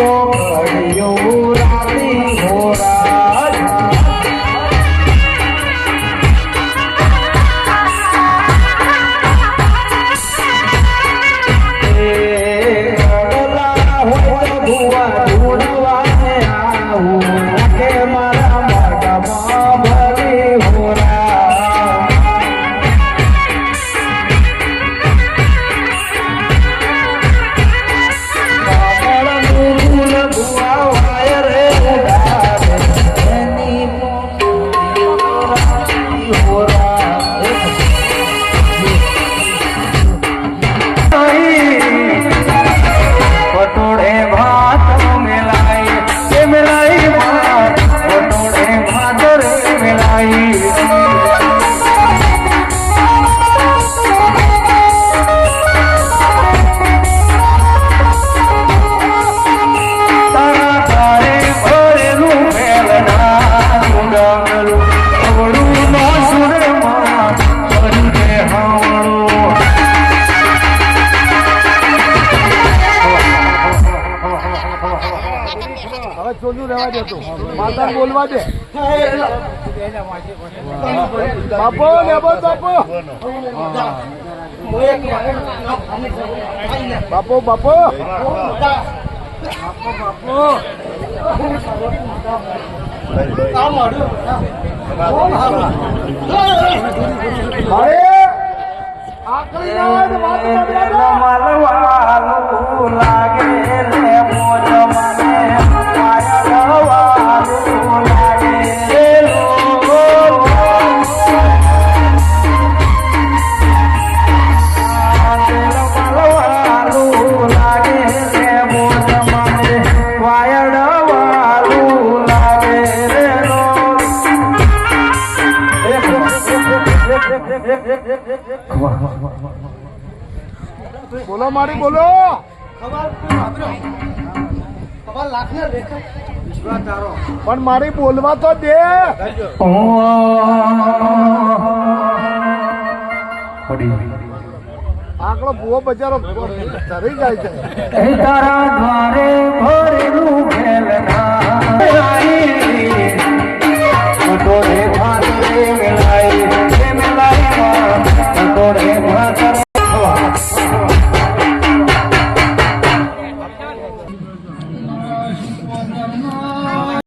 我 રહેવા દે તું. માતા બોલવા દે. બાપો લેબો બાપો. બાપો બાપો. અરે બોલો મારી બોલો. પણ મારી બોલવા તો દે. આકડો ભૂવો બજારો ચરી જાય છે. તારા ભરેલું